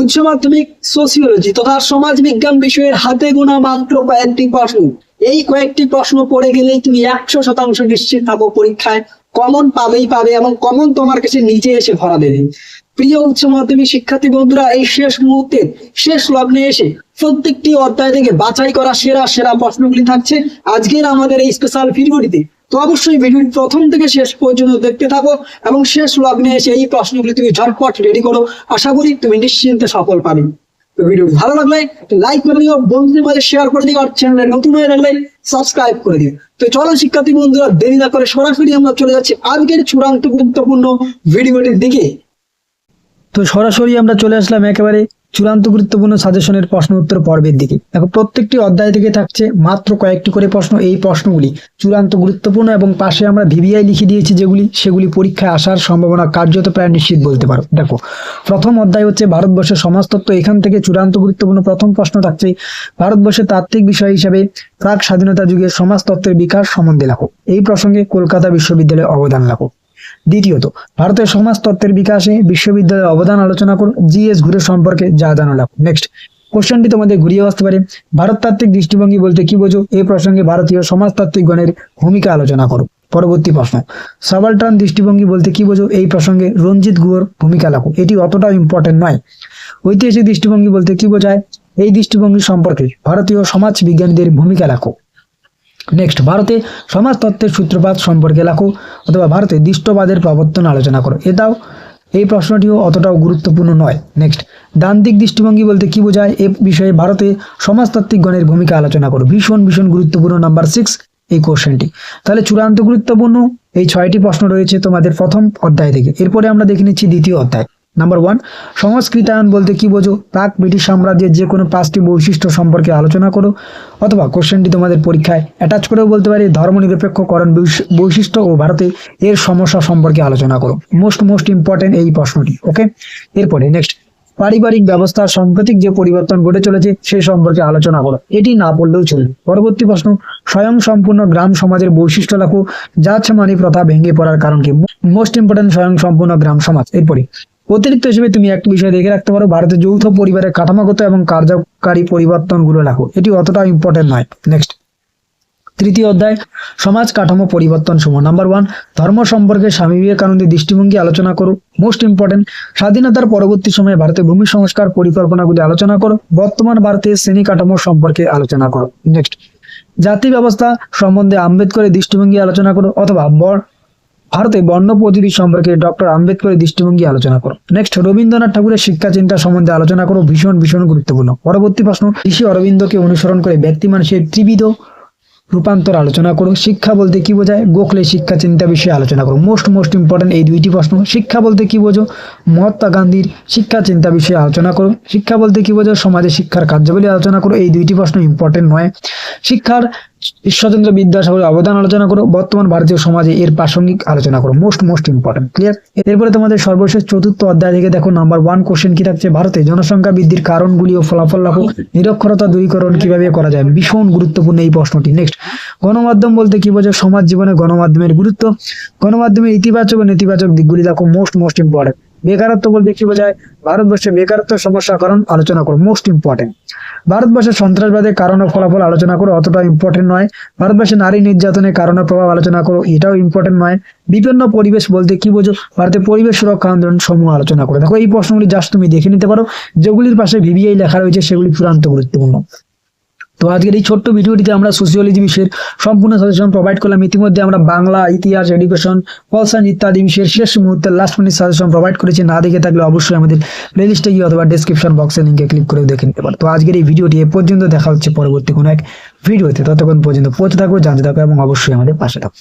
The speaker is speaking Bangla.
উচ্চ মাধ্যমিক সোসিওলজি তথা সমাজ বিজ্ঞান বিষয়ের হাতে গোনা মাত্র কয়েকটি প্রশ্ন। এই কয়েকটি প্রশ্ন পড়ে গেলেই তুমি একশো শতাংশ নিশ্চিত থাকো পরীক্ষায় কমন পাবেই পাবে এবং কমন তোমার কাছে নিজে এসে ভরা দেবে। প্রিয় উচ্চ মাধ্যমিক শিক্ষার্থী বন্ধুরা, এই শেষ মুহূর্তে, শেষ লগ্নে এসে প্রত্যেকটি অধ্যায় থেকে বাছাই করা সেরা সেরা প্রশ্নগুলি থাকছে। আজকের আমাদের এই স্পেশাল ভিডিওটিতে তো অবশ্যই ভিডিওটি প্রথম থেকে শেষ পর্যন্ত দেখতে থাকো এবং শেষ লগ্নে এসে এই প্রশ্নগুলি তুমি ঝটপট রেডি করো। আশা করি তুমি নিশ্চিন্তে সফল পাবে। তো ভিডিও ভালো লাগলে লাইক করে দিও, বন্ধুদের মাঝে শেয়ার করে দিও, আর চ্যানেলে নতুন হয়ে থাকলে সাবস্ক্রাইব করে দিও। তো চলো শিক্ষার্থী বন্ধুরা, দেরি না করে সরাসরি আমরা চলে যাচ্ছি আজকের চূড়ান্ত গুরুত্বপূর্ণ ভিডিওটির দিকে। তো সরাসরি আমরা চলে আসলাম একেবারে চূড়ান্ত গুরুত্বপূর্ণ সাজেশনের প্রশ্ন উত্তর পর্বের দিকে। দেখো, প্রত্যেকটি অধ্যায় থেকে থাকছে মাত্র কয়েকটি করে প্রশ্ন। এই প্রশ্নগুলি চূড়ান্ত গুরুত্বপূর্ণ এবং পাশে আমরা ভিভিআই লিখে দিয়েছি যেগুলি, সেগুলি পরীক্ষায় আসার সম্ভাবনা কার্যত প্রায় নিশ্চিত বলতে পারো। দেখো, প্রথম অধ্যায় হচ্ছে ভারতবর্ষের সমাজতত্ত্ব। এখান থেকে চূড়ান্ত গুরুত্বপূর্ণ প্রথম প্রশ্ন থাকছে, ভারতবর্ষের তাত্ত্বিক বিষয় হিসাবে প্রাক স্বাধীনতা যুগের সমাজতত্ত্বের বিকাশ সম্বন্ধে লেখো। এই প্রসঙ্গে কলকাতা বিশ্ববিদ্যালয়ে অবদান লেখো। দ্বিতীয়ত, ভারতের সমাজতত্ত্বের বিকাশে বিশ্ববিদ্যালয়ের অবদান আলোচনা করুন, জিএস ঘুরে সম্পর্কে যা জানো লাভ। নেক্সট কোশ্চেনটি তোমাদের ঘুরিয়ে আসতে পারে। ভারততাত্ত্বিক দৃষ্টিভঙ্গি বলতে কি বোঝো? এই প্রসঙ্গে ভারতীয় সমাজতাত্ত্বিকগণের ভূমিকা আলোচনা করো। পরবর্তী প্রশ্ন সাবালটার্ন দৃষ্টিভঙ্গি বলতে কি বোঝো? এই প্রসঙ্গে রঞ্জিত গুহর ভূমিকা লেখো। এটি অতটাও ইম্পর্টেন্ট নয়। ঐতিহাসিক দৃষ্টিভঙ্গি বলতে কি বোঝায়? এই দৃষ্টিভঙ্গি সম্পর্কে ভারতীয় সমাজ বিজ্ঞানীদের ভূমিকা লেখো। নেক্সট ভারতে সমাজতত্ত্বের সূত্রপাত সম্পর্কে লেখো অথবা ভারতে দৃষ্টবাদের প্রবর্তন আলোচনা করো। এটাও এই প্রশ্নটিও অতটাও গুরুত্বপূর্ণ নয়। নেক্সট দান্তিক দৃষ্টিভঙ্গি বলতে কি বোঝায়? এ বিষয়ে ভারতে সমাজতাত্ত্বিকগণের ভূমিকা আলোচনা করো। ভীষণ ভীষণ গুরুত্বপূর্ণ নাম্বার সিক্স এই কোশ্চেনটি তাহলে চূড়ান্ত গুরুত্বপূর্ণ এই ছয়টি প্রশ্ন রয়েছে তোমাদের প্রথম অধ্যায় থেকে। এরপরে আমরা দেখে নিচ্ছি দ্বিতীয় অধ্যায়। নাম্বার ওয়ান সংস্কৃতায়ন বলতে কি বোঝো? প্রাক ব্রিটিশ সাম্রাজ্যের যে কোনো পাঁচটি বৈশিষ্ট্য সম্পর্কে আলোচনা করো, অথবা কোশ্চেনটি তোমাদের পরীক্ষায় অ্যাটাচ করেও বলতে পারি, ধর্মনিরপেক্ষকরণ বৈশ- বৈশিষ্ট্য ও ভারতে এর সমস্যা সম্পর্কে আলোচনা করো। মোস্ট মোস্ট ইম্পর্টেন্ট এই প্রশ্নটি ওকে এরপরে নেক্সট পারিবারিক ব্যবস্থার সাম্প্রতিক যে পরিবর্তন ঘটে চলেছে, সে সম্পর্কে আলোচনা করো। এটি না পড়লেও চলবে। পরবর্তী প্রশ্ন স্বয়ং সম্পূর্ণ গ্রাম সমাজের বৈশিষ্ট্য লেখো যাচ্ছমানি প্রথা ভেঙে পড়ার কারণ কি? মোস্ট ইম্পর্টেন্ট স্বয়ং সম্পূর্ণ গ্রাম সমাজ। এরপরে অতিরিক্ত হিসেবে তুমি একটি বিষয় দেখে রাখতে পারো, ভারতের যৌথ পরিবারের কাঠামোগত এবং কার্যকারী পরিবর্তনগুলো লেখো। এটি অতটা ইম্পর্টেন্ট নয়। নেক্সট তৃতীয় অধ্যায়, সমাজ কাঠামো পরিবর্তন সমূহ। নাম্বার ওয়ান ধর্ম সম্পর্কে স্বামী বিবেকানন্দের দৃষ্টিভঙ্গি আলোচনা করো। মোস্ট ইম্পর্টেন্ট স্বাধীনতার পরবর্তী সময়ে ভারতের ভূমি সংস্কার পরিকল্পনাগুলি আলোচনা করো। বর্তমান ভারতের শ্রেণি কাঠামো সম্পর্কে আলোচনা করো। নেক্সট জাতি ব্যবস্থা সম্বন্ধে আম্বেদকরের দৃষ্টিভঙ্গি আলোচনা করো অথবা ভারতে বর্ণ পদ্ধতি সম্পর্কে ডক্টর আম্বেদকরের দৃষ্টিভঙ্গি আলোচনা করো। নেক্সট রবীন্দ্রনাথ ঠাকুরের শিক্ষা চিন্তা সম্বন্ধে আলোচনা করো। ভীষণ ভীষণ গুরুত্বপূর্ণ। পরবর্তী প্রশ্ন, ঋষি অরবিন্দকে অনুসরণ করে ব্যক্তি মানুষের ত্রিবিধ রূপান্তর আলোচনা করো। শিক্ষা বলতে কি বোঝায়? গোখলে শিক্ষা চিন্তা বিষয়ে আলোচনা করো। মোস্ট মোস্ট ইম্পর্টেন্ট এই দুইটি প্রশ্ন। শিক্ষা বলতে কি বোঝো? মহাত্মা গান্ধীর শিক্ষা চিন্তা বিষয়ে আলোচনা করো। শিক্ষা বলতে কি বোঝো? সমাজে শিক্ষার কার্যাবলী আলোচনা করো। এই দুইটি প্রশ্ন ইম্পর্টেন্ট নয়। শিক্ষার ঈশ্বরচন্দ্র বিদ্যাসাগরের অবদান আলোচনা করো, বর্তমান ভারতীয় সমাজে এর প্রাসঙ্গিক আলোচনা করো মোস্ট মোস্ট ইম্পর্টেন্ট ক্লিয়ার এরপরে তোমাদের সর্বশেষ চতুর্থ অধ্যায় থেকে দেখো নাম্বার ওয়ান কোশ্চেন কি থাকছে ভারতে? জনসংখ্যা বৃদ্ধির কারণগুলি ও ফলাফল লেখো নিরক্ষরতা দূরীকরণ কীভাবে করা যায়? ভীষণ গুরুত্বপূর্ণ এই প্রশ্নটি। নেক্সট গণমাধ্যম বলতে কি বোঝো সমাজ জীবনে গণমাধ্যমের গুরুত্ব। গণমাধ্যমের ইতিবাচক ও নেতিবাচক দিকগুলি দেখো মোস্ট মোস্ট ইম্পর্টেন্ট বেকারত্ব বলতে কি বোঝায়? ভারতবর্ষে বেকারত্ব সমস্যা কারণ আলোচনা করো মোস্ট ইম্পর্টেন্ট ভারতবর্ষে সন্ত্রাসবাদের কারণ ও ফলাফল আলোচনা করো অতটা ইম্পর্টেন্ট নয়। ভারতবর্ষে নারী নির্যাতনের কারণ প্রভাব আলোচনা করো, এটাও ইম্পর্টেন্ট নয়। বিপন্ন পরিবেশ বলতে কি বোঝো? ভারতের পরিবেশ সুরক্ষা আন্দোলন সমূহ আলোচনা করো। দেখো, এই প্রশ্নগুলি জাস্ট তুমি দেখে নিতে পারো। যেগুলির পাশে ভিভিআই লেখা রয়েছে, সেগুলি চূড়ান্ত গুরুত্বপূর্ণ। তো আজকের এই ছোট্ট ভিডিওটিতে আমরা সোশিওলজি বিষয়ের সম্পূর্ণ সাজেশন প্রোভাইড করলাম। ইতিমধ্যে আমরা বাংলা, ইতিহাস এডুকেশন পল সায়েন্স ইত্যাদি বিষয়ের শেষ মুহূর্তে লাস্ট মিনিট সাজেশন প্রোভাইড করেছি। না দেখে থাকলে অবশ্যই আমাদের প্লেলিস্টে গিয়ে অথবা ডিসক্রিপশন বক্সে লিঙ্কে ক্লিক করে দেখে নিতে পারো। তো আজকের এই ভিডিওটি এ পর্যন্ত। দেখা হচ্ছে পরবর্তী কোনো এক ভিডিওতে। ততক্ষণ পর্যন্ত পৌঁছে থাকো, জানতে থাকো এবং অবশ্যই আমাদের পাশে থাকো।